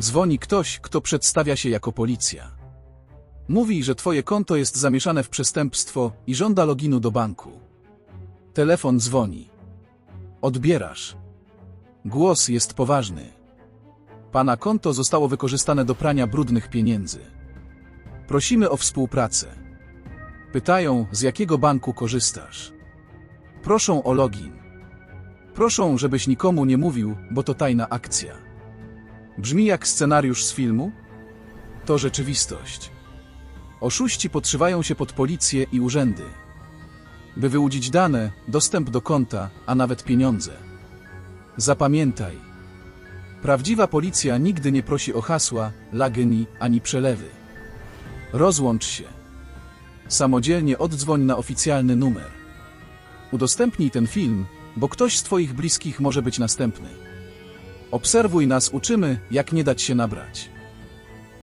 Dzwoni ktoś, kto przedstawia się jako policja. Mówi, że twoje konto jest zamieszane w przestępstwo i żąda loginu do banku. Telefon dzwoni. Odbierasz. Głos jest poważny. Pana konto zostało wykorzystane do prania brudnych pieniędzy. Prosimy o współpracę. Pytają, z jakiego banku korzystasz. Proszą o login. Proszą, żebyś nikomu nie mówił, bo to tajna akcja. Brzmi jak scenariusz z filmu? To rzeczywistość. Oszuści podszywają się pod policję i urzędy. By wyłudzić dane, dostęp do konta, a nawet pieniądze. Zapamiętaj. Prawdziwa policja nigdy nie prosi o hasła, lagni ani przelewy. Rozłącz się. Samodzielnie oddzwoń na oficjalny numer. Udostępnij ten film, bo ktoś z Twoich bliskich może być następny. Obserwuj nas, uczymy, jak nie dać się nabrać.